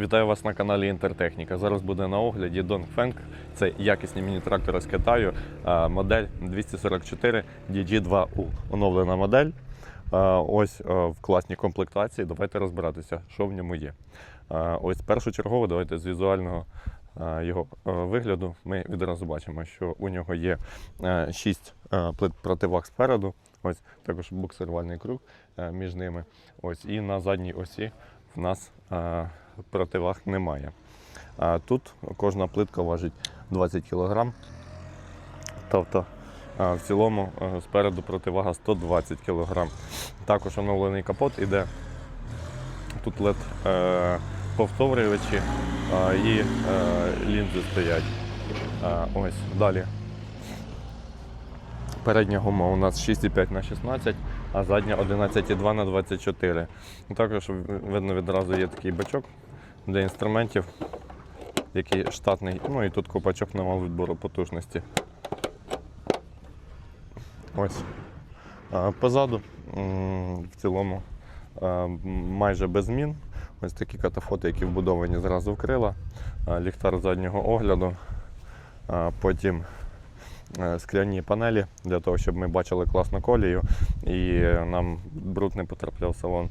Вітаю вас на каналі Інтертехніка. Зараз буде на огляді Dongfeng. Це якісні міні-трактори з Китаю. Модель 244 DG2U. Оновлена модель. Ось в класній комплектації. Давайте розбиратися, що в ньому є. Ось першочергово, давайте з візуального його вигляду. Ми відразу бачимо, що у нього є 6 плит противаг спереду. Ось також буксирувальний круг між ними. Ось і на задній осі в нас противаг немає. А тут кожна плитка важить 20 кг. Тобто в цілому спереду противага 120 кг. Також оновлений капот іде. Тут LED е, повторювачі і е, лінзи стоять. Ось далі. Передня гума у нас 6,5 на 16, а задня 11,2 на 24. Ну, Також видно відразу є такий бачок для інструментів, який штатний. Ну і тут копачок вал відбору потужності. Ось. Позаду в цілому майже без змін. Ось такі катафоти, які вбудовані зразу в крила, ліхтар заднього огляду, потім скляні панелі для того, щоб ми бачили класну колію і е, нам бруд не потрапляв в салон.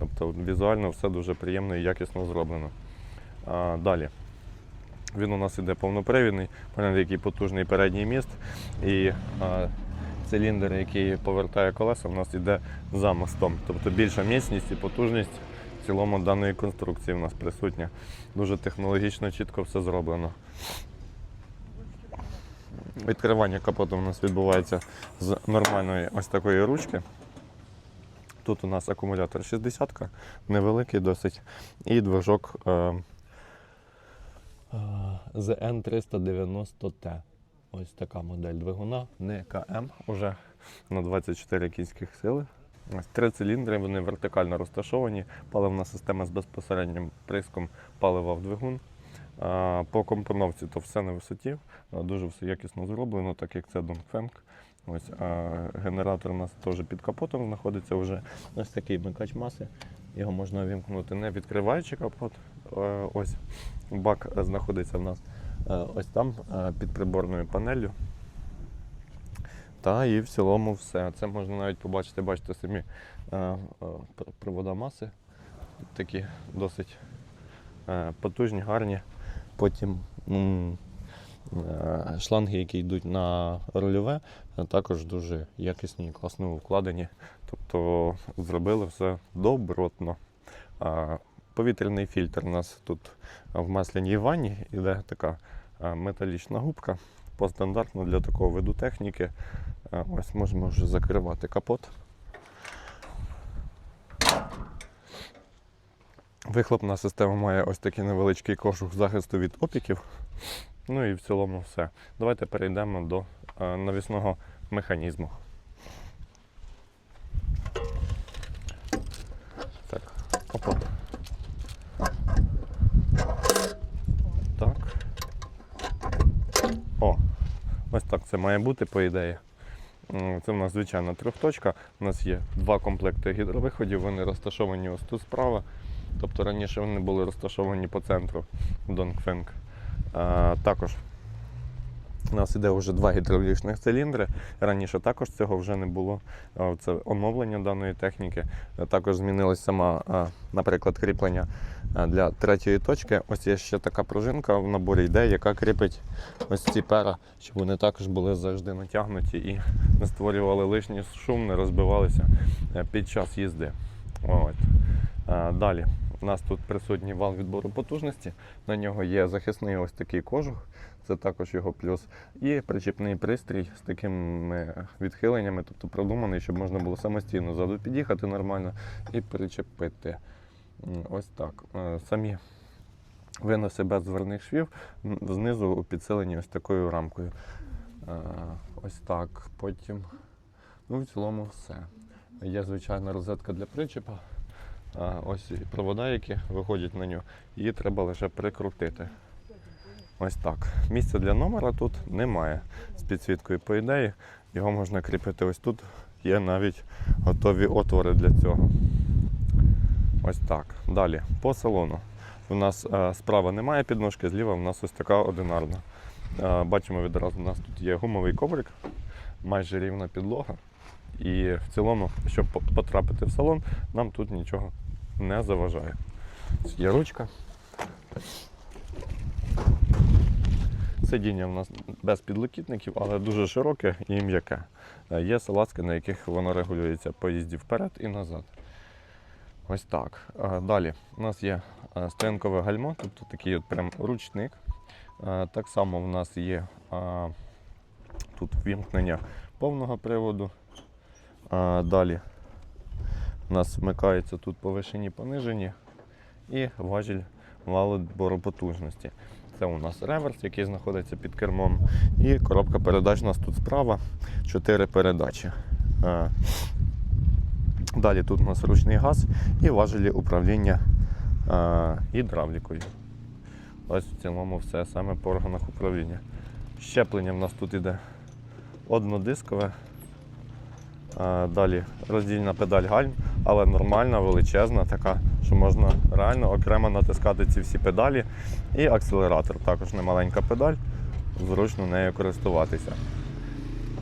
Тобто візуально все дуже приємно і якісно зроблено. А, далі. Він у нас іде повнопривідний, який потужний передній міст. І а, циліндр, який повертає колеса, у нас іде за мостом. Тобто більша міцність і потужність в цілому даної конструкції у нас присутня. Дуже технологічно, чітко все зроблено. Відкривання капоту у нас відбувається з нормальної ось такої ручки. Тут у нас акумулятор 60 невеликий досить, і движок е, е, ZN390T. Ось така модель двигуна, не КМ, уже на 24 кінських сили. Три циліндри, вони вертикально розташовані. Паливна система з безпосереднім приском палива в двигун. По компоновці то все на висоті, дуже все якісно зроблено, так як це Dongfeng. Ось, а генератор у нас теж під капотом знаходиться вже ось такий вмикач маси. Його можна вімкнути не відкриваючи капот. Е, Ось бак знаходиться в нас е, ось там е, під приборною панеллю. Та і в цілому все. Це можна навіть побачити, бачите самі пр- привода маси. Такі досить потужні, гарні. Потім шланги, які йдуть на рульове, е, також дуже якісні і класно вкладені. Тобто зробили все добротно. Повітряний фільтр у нас тут в масляній ванні іде така е, металічна губка. По для такого виду техніки. Е, Ось можемо вже закривати капот. Вихлопна система має ось такий невеличкий кожух захисту від опіків. Ну і в цілому все. Давайте перейдемо до е, навісного механізму. Так, опа. Так. О, ось так це має бути, по ідеї. Це в нас звичайна трьохточка. У нас є два комплекти гідровиходів, вони розташовані ось тут справа. Тобто раніше вони були розташовані по центру Dongfeng. Також у нас іде вже два гідравлічних циліндри. Раніше також цього вже не було. Це оновлення даної техніки. Також змінилася сама, наприклад, кріплення для третьої точки. Ось є ще така пружинка в наборі йде, яка кріпить ось ці пера, щоб вони також були завжди натягнуті і не створювали лишній шум, не розбивалися е, під час їзди. От. Е, Далі у нас тут присутній вал відбору потужності. На нього є захисний ось такий кожух, це також його плюс. І причіпний пристрій з такими відхиленнями, тобто продуманий, щоб можна було самостійно ззаду під'їхати нормально і причепити. Ось так. Е, Самі виноси без зверних швів, знизу підсилені ось такою рамкою. Е, Ось так. Потім, ну, в цілому, все. Є звичайна розетка для причепа. Ось провода, які виходять на нього, її треба лише прикрутити. Ось так. Місця для номера тут немає з підсвіткою, по ідеї. Його можна кріпити ось тут. Є навіть готові отвори для цього. Ось так. Далі, по салону. У нас е, справа немає підножки, зліва у нас ось така одинарна. Е, Бачимо відразу, у нас тут є гумовий коврик, майже рівна підлога. І в цілому, щоб потрапити в салон, нам тут нічого не заважає. Є ручка. Сидіння в нас без підлокітників, але дуже широке і м'яке. Е, Є салазки, на яких воно регулюється по їзді вперед і назад. Ось так. Е, Далі у нас є е, стоянкове гальмо, тобто такий от прям ручник. Так само в нас є тут вімкнення повного приводу. Е, Далі у нас вмикається тут повишені понижені і важіль валу відбору потужності. Це у нас реверс, який знаходиться під кермом. І коробка передач у нас тут справа. Чотири передачі. Далі тут у нас ручний газ і важелі управління гідравлікою. Ось в цілому все саме по органах управління. Щеплення в нас тут іде однодискове. Е, Далі роздільна педаль гальм, але нормальна, величезна, така, що можна реально окремо натискати ці всі педалі. І акселератор також немаленька педаль, зручно нею користуватися.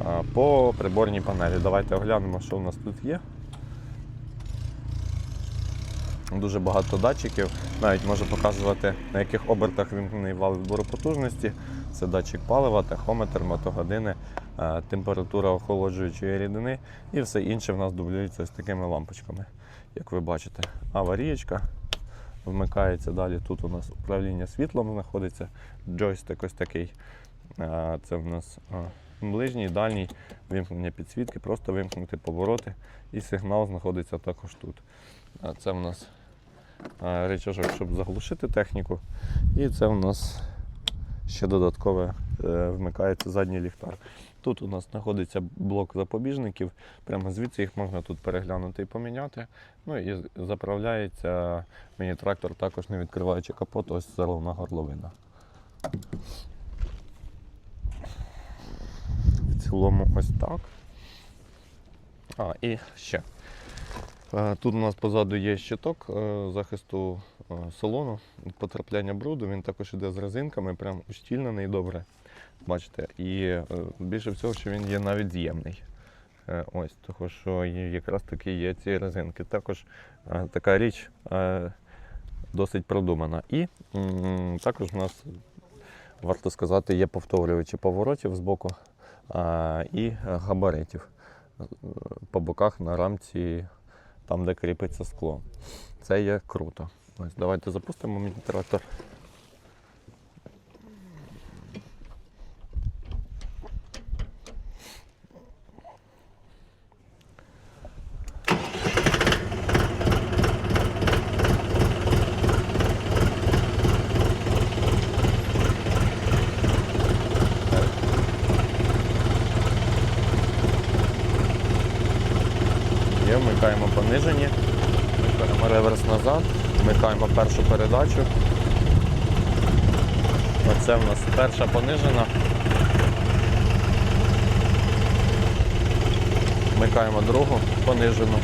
Е, По приборній панелі давайте оглянемо, що в нас тут є. Дуже багато датчиків, навіть може показувати, на яких обертах вимкнений вал відбору потужності. Це датчик палива, тахометр, мотогодини, е, температура охолоджуючої рідини і все інше в нас дублюється з такими лампочками, як ви бачите. Аварієчка вмикається далі. Тут у нас управління світлом знаходиться, джойстик ось такий. Е, Це в нас е, ближній, дальній вимкнення підсвітки, просто вимкнути повороти. І сигнал знаходиться також тут. Це в нас е, щоб заглушити техніку. І це в нас ще додаткове е, вмикається задній ліхтар. Тут у нас знаходиться блок запобіжників. Прямо звідси їх можна тут переглянути і поміняти. Ну і заправляється міні-трактор, також не відкриваючи капот, ось заливна горловина. В цілому ось так. А, і ще. Е, Тут у нас позаду є щиток е, захисту е, салону потрапляння бруду. Він також іде з резинками, прям ущільнений добре. Бачите, і більше всього, що він є навіть з'ємний. Ось, тому що якраз таки є ці резинки. Також така річ досить продумана. І також у нас, варто сказати, є повторювачі поворотів з боку і габаритів по боках на рамці там, де кріпиться скло. Це є круто. Ось, давайте запустимо міні-трактор. Є, вмикаємо понижені, вмикаємо реверс назад, вмикаємо першу передачу. Оце в нас перша понижена. Вмикаємо другу понижену.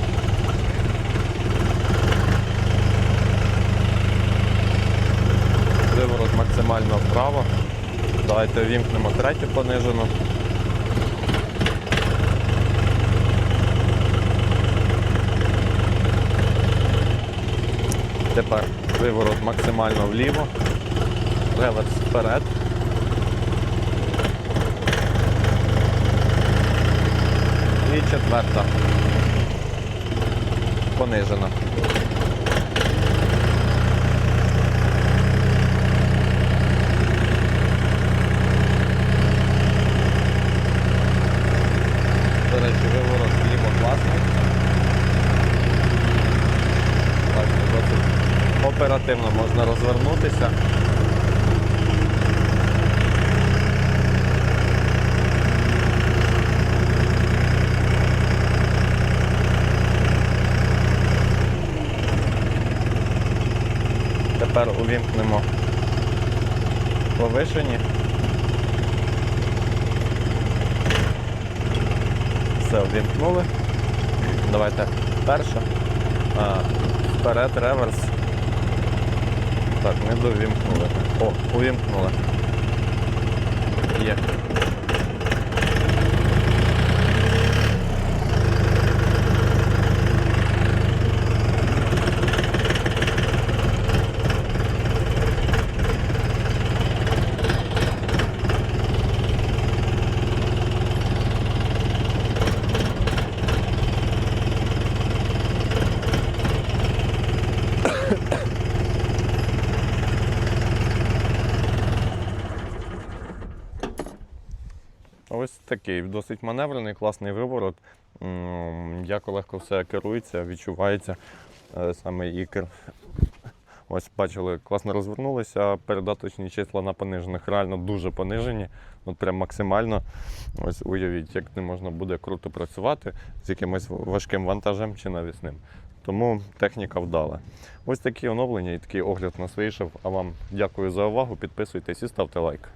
Виворот максимально вправо. Давайте вімкнемо третю понижену. Тепер виворот максимально вліво, реверс вперед. І четверта. Понижена. До речі, виворот вліво класний. Бачите, досить оперативно можна розвернутися. Тепер увімкнемо повишені. Все, увімкнули. Давайте перше. Вперед, реверс. Так, не довімкнули. О, увімкнули. Є. Ось такий досить маневрений, класний виворот. Як легко все керується, відчувається е, саме ікр. Ось бачили, класно розвернулися. Передаточні числа на понижених реально дуже понижені, от прям максимально. Ось уявіть, як не можна буде круто працювати з якимось важким вантажем чи навісним. Тому техніка вдала. Ось такі оновлення і такий огляд нас вийшов. А вам дякую за увагу. Підписуйтесь і ставте лайк.